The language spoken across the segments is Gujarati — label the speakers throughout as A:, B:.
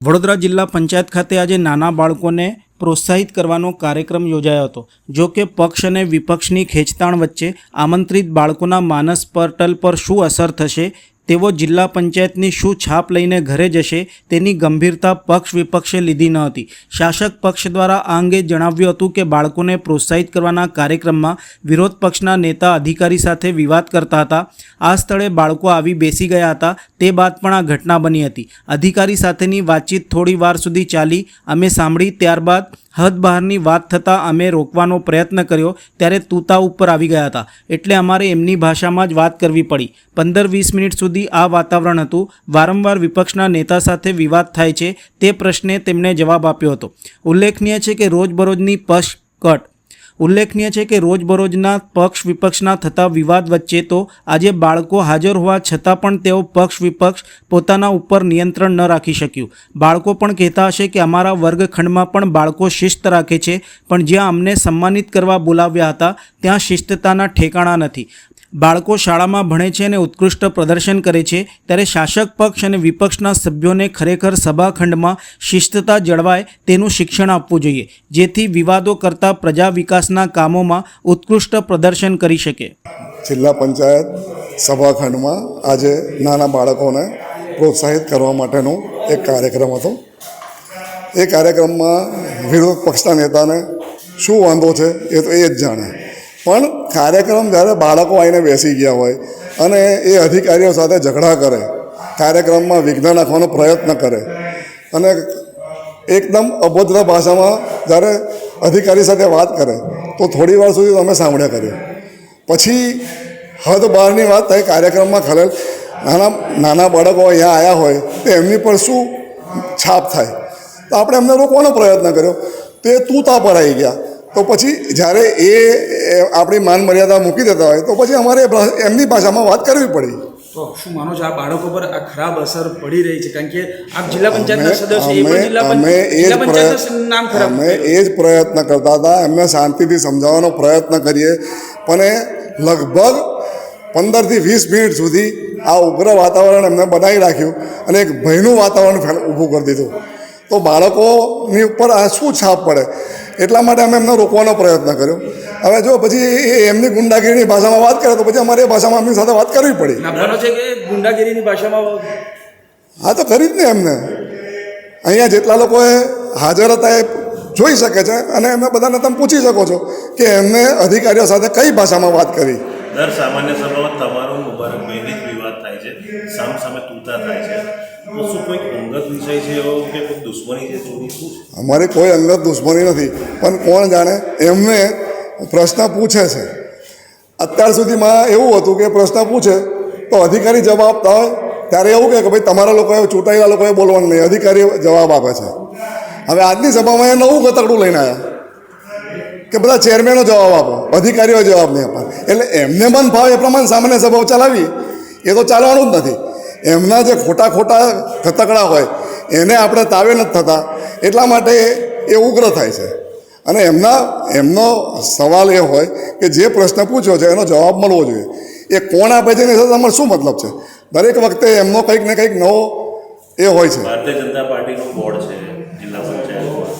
A: વડોદરા જિલ્લા પંચાયત ખાતે આજે નાના બાળકોને પ્રોત્સાહિત કરવાનો કાર્યક્રમ યોજાયો હતો, જો કે પક્ષ અને વિપક્ષની ખેંચતાણ વચ્ચે આમંત્રિત બાળકોના માનસ પટલ પર શું અસર થશે તેવો જિલ્લા પંચાયતની શું છાપ લઈને ઘરે જશે તેની ગંભીરતા પક્ષ વિપક્ષે લીધી ન હતી. શાસક પક્ષ દ્વારા આ અંગે જણાવ્યું હતું કે બાળકોને પ્રોત્સાહિત કરવાના કાર્યક્રમમાં વિરોધ પક્ષના નેતા અધિકારી સાથે વિવાદ કરતા હતા. આ સ્થળે બાળકો આવી બેસી ગયા હતા. તે બાદ પણ આ ઘટના બની હતી. અધિકારી સાથેની વાતચીત થોડી વાર સુધી ચાલી. અમે સાંભળી ત્યારબાદ હદ બહારની વાત થતાં અમે રોકવાનો પ્રયત્ન કર્યો ત્યારે તૂતા ઉપર આવી ગયા હતા. એટલે અમારે એમની ભાષામાં જ વાત કરવી પડી. પંદર વીસ મિનિટ સુધી આ વાતાવરણ હતું. વારંવાર વિપક્ષના નેતા સાથે વિવાદ થાય છે તે પ્રશ્ને તેમણે જવાબ આપ્યો હતો. ઉલ્લેખનીય છે કે રોજબરોજની પક્ષ કટ. ઉલ્લેખનીય છે કે રોજબરોજના પક્ષ વિપક્ષના થતા વિવાદ વચ્ચે તો આજે બાળકો હાજર હોવા છતાં પણ તેઓ પક્ષ વિપક્ષ પોતાના ઉપર નિયંત્રણ ન રાખી શક્યું. બાળકો પણ કહેતા હશે કે અમારા વર્ગખંડમાં પણ બાળકો શિસ્ત રાખે છે, પણ જ્યાં અમને સન્માનિત કરવા બોલાવ્યા હતા, ત્યાં શિસ્તતાના ઠેકાણા નથી. બાળકો શાળામાં ભણે છે અને ઉત્કૃષ્ટ પ્રદર્શન કરે છે, ત્યારે શાસક પક્ષ અને વિપક્ષના સભ્યોને ખરેખર સભાખંડમાં શિસ્તતા જળવાય તેનું શિક્ષણ આપવું જોઈએ, જેથી વિવાદો કરતા પ્રજા વિકાસના કામોમાં ઉત્કૃષ્ટ પ્રદર્શન કરી શકે.
B: જિલ્લા પંચાયત સભાખંડમાં આજે નાના બાળકોને પ્રોત્સાહિત કરવા માટેનો એક કાર્યક્રમ હતો. એ કાર્યક્રમમાં વિરોધ પક્ષના નેતાને શું વાંધો છે એ તો એ જ જાણે. પણ કાર્યક્રમ જ્યારે બાળકો આવીને બેસી ગયા હોય અને એ અધિકારીઓ સાથે ઝઘડા કરે, કાર્યક્રમમાં વિઘ્ન નાખવાનો પ્રયત્ન કરે અને એકદમ અભદ્ર ભાષામાં જ્યારે અધિકારી સાથે વાત કરે, તો થોડી વાર સુધી અમે સાંભળ્યા કર્યું પછી હદ બહારની વાત થાય, કાર્યક્રમમાં ખલેલ, નાના નાના બાળકો અહીંયા આવ્યા હોય, તો એમની પર શું છાપ થાય? તો આપણે એમને રોકવાનો પ્રયત્ન કર્યો. તે તૂતા પર આવી ગયા. તો પછી જ્યારે એ આપણી માન મર્યાદા મૂકી દેતા હોય તો પછી અમારે એમની ભાષામાં વાત કરવી પડી.
C: તો શું માનો છો આ બાળકો પર આ ખરાબ અસર પડી રહી છે? કારણ કે આપ જિલ્લા પંચાયતના
B: અમે
C: સદસ્ય એ પણ જિલ્લા
B: અમે એ જ
C: પંચાયતનું
B: પ્રયત્ન
C: નામ ખરાબ
B: અમે એ જ પ્રયત્ન કરતા હતા એમને શાંતિથી સમજાવવાનો પ્રયત્ન કરીએ. પણ લગભગ પંદરથી વીસ મિનિટ સુધી આ ઉગ્ર વાતાવરણ એમને બનાવી રાખ્યું અને એક ભયનું વાતાવરણ ઊભું કરી દીધું. તો બાળકોની ઉપર આ શું છાપ પડે? એટલા માટે અમે એમને રોકવાનો પ્રયત્ન કર્યો. હવે જો પછી એ એમની ગુંડાગીરીની ભાષામાં વાત કરે તો પછી અમારે એ ભાષામાં એમની સાથે વાત કરવી પડી.
C: છે કે ગુંડાગીરીની ભાષામાં
B: હા તો કરી જ ને એમને. અહીંયા જેટલા લોકોએ હાજર હતા એ જોઈ શકે છે અને એમને બધાને તમે પૂછી શકો છો કે એમને અધિકારીઓ સાથે કઈ ભાષામાં વાત કરી.
D: દર સામાન્ય સભામાં તમારો મુબારકભાઈને જ વિવાદ થાય છે સામ સામે તૂટા થાય છે. તો શું કોઈ અંગત વિષય છે એવો કે કોઈ દુશ્મની છે શું?
B: અમારી કોઈ અંગત દુશ્મની નથી, પણ કોણ જાણે? એમને પ્રશ્ન પૂછે છે. અત્યાર સુધીમાં એવું હતું કે પ્રશ્ન પૂછે, તો અધિકારી જવાબ આપતા હોય ત્યારે એવું કહે કે ભાઈ તમારા લોકોએ, ચૂંટાયેલા લોકોએ બોલવાનું નહીં, અધિકારી જવાબ આપે છે. હવે આજની સભામાં એ નવું ગતકડું લઈને આવ્યા કે બધા ચેરમેનો જવાબ આપો અધિકારીઓ જવાબ નહીં આપવા એટલે એમને મન ભાવે એ પ્રમાણે સામાન્ય સભાઓ ચલાવી એ તો ચાલવાનું જ નથી. એમના જે ખોટા ખોટા ખતકડા હોય, એને આપણે તાવે નથી થતા. એટલા માટે એ ઉગ્ર થાય છે. અને એમના, એમનો સવાલ એ હોય કે જે પ્રશ્ન પૂછ્યો છે, એનો જવાબ મળવો જોઈએ. એ કોણ આપે છે એનો તમારે શું મતલબ છે? દરેક વખતે એમનો કંઈક ને કંઈક નવો એ હોય છે.
D: ભારતીય જનતા પાર્ટીનું બોર્ડ છે જિલ્લા પંચાયતમાં.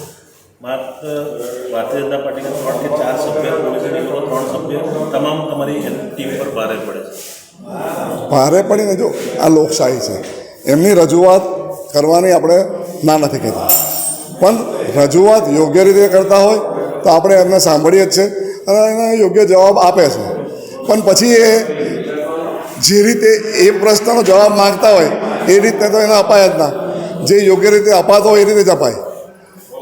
D: ભારતીય જનતા પાર્ટીના ત્રણ કે ચાર સભ્ય ત્રણ સભ્ય, તમામ તમારી ટીમ પર ભારે પડે છે.
B: ભારે પડીને જો આ લોકશાહી છે. એમની રજૂઆત કરવાની આપણે ના નથી કહેતા. પણ રજૂઆત યોગ્ય રીતે કરતા હોય તો આપણે એમને સાંભળીએ જ છે અને એને યોગ્ય જવાબ આપે છે. પણ પછી એ જે રીતે એ પ્રશ્નનો જવાબ માગતા હોય એ રીતે તો એને અપાય જ ના. જે યોગ્ય રીતે અપાતો હોય એ રીતે જ અપાય.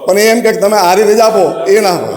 B: પણ એમ કે તમે આ રીતે જ આપો, એ ના હોય.